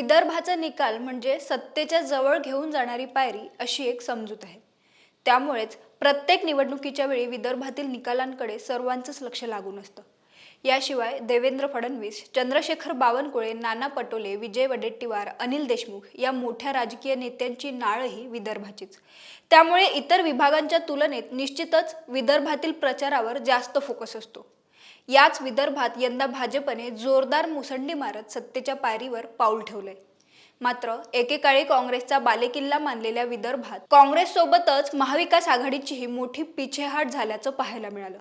विदर्भाचा निकाल म्हणजे सत्तेच्या जवळ घेऊन जाणारी पायरी अशी एक समजूत आहे. त्यामुळेच प्रत्येक निवडणुकीच्या वेळी विदर्भातील निकालांकडे सर्वांचंच लक्ष लागून असतं. याशिवाय देवेंद्र फडणवीस चंद्रशेखर बावनकुळे नाना पटोले विजय वडेट्टीवार अनिल देशमुख या मोठ्या राजकीय नेत्यांची नाळही विदर्भाचीच. त्यामुळे इतर विभागांच्या तुलनेत निश्चितच विदर्भातील प्रचारावर जास्त फोकस असतो. याच विदर्भात यंदा भाजपने जोरदार मुसंडी मारत सत्तेच्या पायरीवर पाऊल ठेवलंय. मात्र एकेकाळी काँग्रेसचा बालेकिल्ला मानलेल्या विदर्भात काँग्रेससोबतच महाविकास आघाडीचीही मोठी पिछेहाट झाल्याचं पाहायला मिळालं.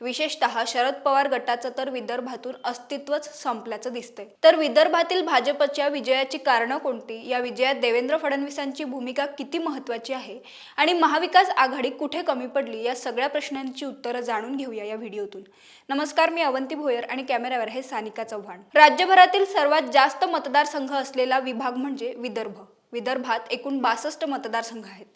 विशेषतः शरद पवार गटाचं तर विदर्भातून अस्तित्वच संपल्याचं दिसतंय. तर विदर्भातील भाजपच्या विजयाची कारणं कोणती? या विजयात देवेंद्र फडणवीसांची भूमिका किती महत्वाची आहे? आणि महाविकास आघाडी कुठे कमी पडली? या सगळ्या प्रश्नांची उत्तरं जाणून घेऊया या व्हिडिओतून. नमस्कार मी अवंती भोयर आणि कॅमेऱ्यावर आहे सानिका चव्हाण. राज्यभरातील सर्वात जास्त मतदारसंघ असलेला विभाग म्हणजे विदर्भ. विदर्भात एकूण बासष्ट मतदारसंघ आहेत.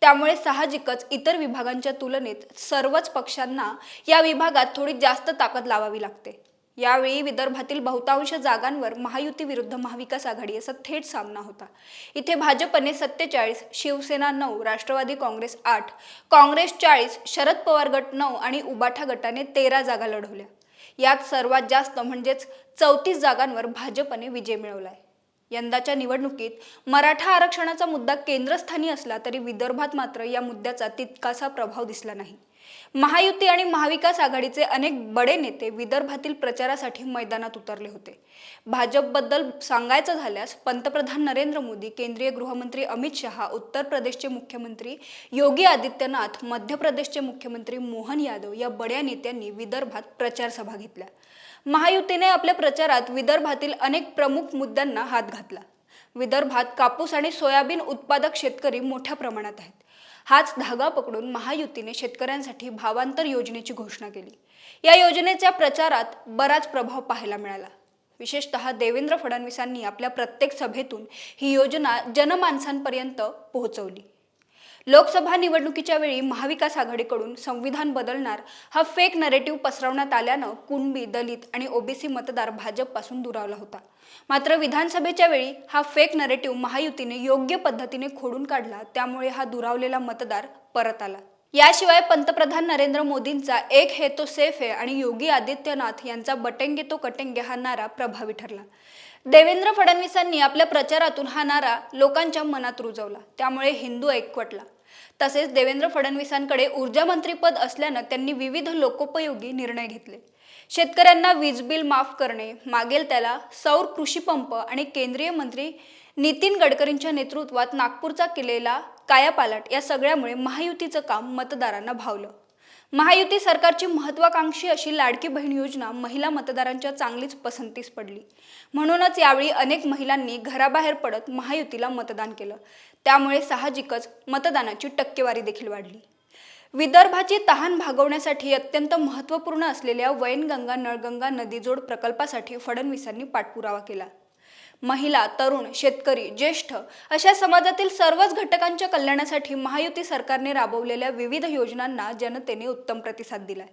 त्यामुळे साहजिकच इतर विभागांच्या तुलनेत सर्वच पक्षांना या विभागात थोडी जास्त ताकद लावावी लागते. यावेळी विदर्भातील बहुतांश जागांवर महायुती विरुद्ध महाविकास आघाडी असा थेट सामना होता. इथे भाजपने सत्तेचाळीस शिवसेना नऊ राष्ट्रवादी काँग्रेस आठ काँग्रेस चाळीस शरद पवार गट नऊ आणि उबाठा गटाने तेरा जागा लढवल्या. यात सर्वात जास्त म्हणजेच चौतीस जागांवर भाजपने विजय मिळवलाय. यंदाच्या निवडणुकीत मराठा आरक्षणाचा मुद्दा केंद्रस्थानी असला तरी विदर्भात मात्र या मुद्द्याचा तितकासा प्रभाव दिसला नाही. महायुती आणि महाविकास आघाडीचे अनेक बडे नेते विदर्भातील प्रचारासाठी मैदानात उतरले होते. भाजपबद्दल सांगायचं झाल्यास पंतप्रधान नरेंद्र मोदी केंद्रीय गृहमंत्री अमित शहा उत्तर प्रदेशचे मुख्यमंत्री योगी आदित्यनाथ मध्य प्रदेशचे मुख्यमंत्री मोहन यादव या बड्या नेत्यांनी विदर्भात प्रचार सभा घेतल्या. महायुतीने आपल्या प्रचारात विदर्भातील अनेक प्रमुख मुद्द्यांना हात घातला. विदर्भात कापूस आणि सोयाबीन उत्पादक शेतकरी मोठ्या प्रमाणात आहेत. हाच धागा पकडून महायुतीने शेतकऱ्यांसाठी भावांतर योजनेची घोषणा केली. या योजनेच्या प्रचारात बराच प्रभाव पाहायला मिळाला. विशेषतः देवेंद्र फडणवीसांनी आपल्या प्रत्येक सभेतून ही योजना जनमानसांपर्यंत पोहोचवली. लोकसभा निवडणुकीच्या वेळी महाविकास आघाडीकडून संविधान बदलणार हा फेक नरेटिव्ह पसरवण्यात आल्यानं कुणबी दलित आणि ओबीसी मतदार भाजपपासून दुरावला होता. मात्र विधानसभेच्या वेळी हा फेक नरेटिव्ह महायुतीने योग्य पद्धतीने खोडून काढला त्यामुळे हा दुरावलेला मतदार परत आला. याशिवाय पंतप्रधान नरेंद्र मोदींचा एक हे तो सेफ आहे आणि योगी आदित्यनाथ यांचा बटेंगे तो कटेंगे हा नारा प्रभावी ठरला. देवेंद्र फडणवीसांनी आपल्या प्रचारातून हा नारा लोकांच्या मनात रुजवला. त्यामुळे हिंदू एकवटला तसेच देवेंद्र फडणवीसांकडे ऊर्जा मंत्रीपद असल्यानं त्यांनी विविध लोकोपयोगी निर्णय घेतले. शेतकऱ्यांना वीज बिल माफ करणे मागेल त्याला सौर कृषी पंप आणि केंद्रीय मंत्री नितीन गडकरींच्या नेतृत्वात नागपूरचा केलेला कायापालट या सगळ्यामुळे महायुतीचं काम मतदारांना भावलं. महायुती सरकारची महत्वाकांक्षी अशी लाडकी बहीण योजना महिला मतदारांच्या चांगलीच पसंतीस पडली. म्हणूनच यावेळी अनेक महिलांनी घराबाहेर पडत महायुतीला मतदान केलं. त्यामुळे साहजिकच मतदानाची टक्केवारी देखील वाढली. विदर्भाची तहान भागवण्यासाठी अत्यंत महत्त्वपूर्ण असलेल्या वैनगंगा नळगंगा नदीजोड प्रकल्पासाठी फडणवीसांनी पाठपुरावा केला. महिला तरुण शेतकरी ज्येष्ठ अशा समाजातील सर्वच घटकांच्या कल्याणासाठी महायुती सरकारने राबवलेल्या विविध योजनांना जनतेने उत्तम प्रतिसाद दिलाय.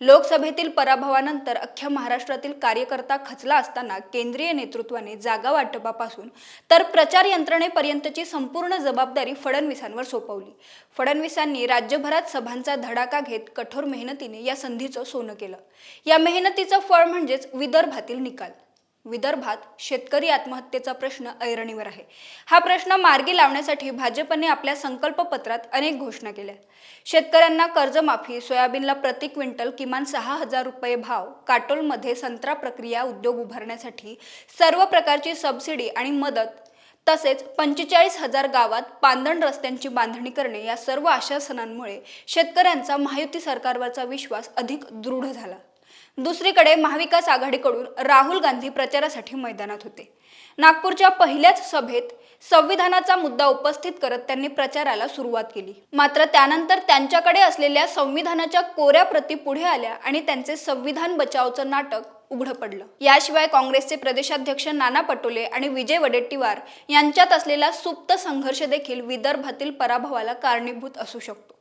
लोकसभेतील पराभवानंतर अख्ख्या महाराष्ट्रातील कार्यकर्ता खचला असताना केंद्रीय नेतृत्वाने जागा वाटपापासून तर प्रचार यंत्रणेपर्यंतची संपूर्ण जबाबदारी फडणवीसांवर सोपवली. फडणवीसांनी राज्यभरात सभांचा धडाका घेत कठोर मेहनतीने या संधीचं सोनं केलं. या मेहनतीचं फळ म्हणजेच विदर्भातील निकाल. विदर्भात शेतकरी आत्महत्येचा प्रश्न ऐरणीवर आहे. हा प्रश्न मार्गी लावण्यासाठी भाजपने आपल्या संकल्पपत्रात अनेक घोषणा केल्या. शेतकऱ्यांना कर्जमाफी सोयाबीनला प्रति क्विंटल किमान सहा हजार रुपये भाव काटोलमध्ये संत्रा प्रक्रिया उद्योग उभारण्यासाठी सर्व प्रकारची सबसिडी आणि मदत तसेच पंचेचाळीस हजार गावात पांदण रस्त्यांची बांधणी करणे या सर्व आश्वासनांमुळे शेतकऱ्यांचा महायुती सरकारवरचा विश्वास अधिक दृढ झाला. दुसरीकडे महाविकास आघाडीकडून राहुल गांधी प्रचारासाठी मैदानात होते. नागपूरच्या पहिल्याच सभेत संविधानाचा मुद्दा उपस्थित करत त्यांनी प्रचाराला सुरुवात केली. मात्र त्यानंतर त्यांच्याकडे असलेल्या संविधानाच्या कोऱ्या प्रती पुढे आल्या आणि त्यांचे संविधान बचावचं नाटक उघडं पडलं. याशिवाय काँग्रेसचे प्रदेशाध्यक्ष नाना पटोले आणि विजय वडेट्टीवार यांच्यात असलेला सुप्त संघर्ष देखील विदर्भातील पराभवाला कारणीभूत असू शकतो.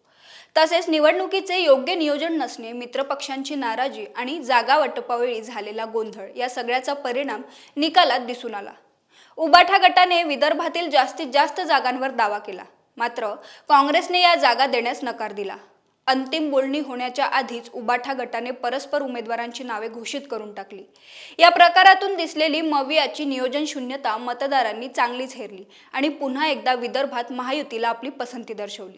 तसेच निवडणुकीचे योग्य नियोजन नसणे मित्रपक्षांची नाराजी आणि जागा वाटपावेळी झालेला गोंधळ या सगळ्याचा परिणाम निकालात दिसून आला. उबाठा गटाने विदर्भातील जास्तीत जास्त जागांवर दावा केला. मात्र काँग्रेसने या जागा देण्यास नकार दिला. अंतिम बोलणी होण्याच्या आधीच उबाठा गटाने परस्पर उमेदवारांची नावे घोषित करून टाकली. या प्रकारातून दिसलेली मवियाची नियोजन शून्यता मतदारांनी चांगलीच हेरली आणि पुन्हा एकदा विदर्भात महायुतीला आपली पसंती दर्शवली.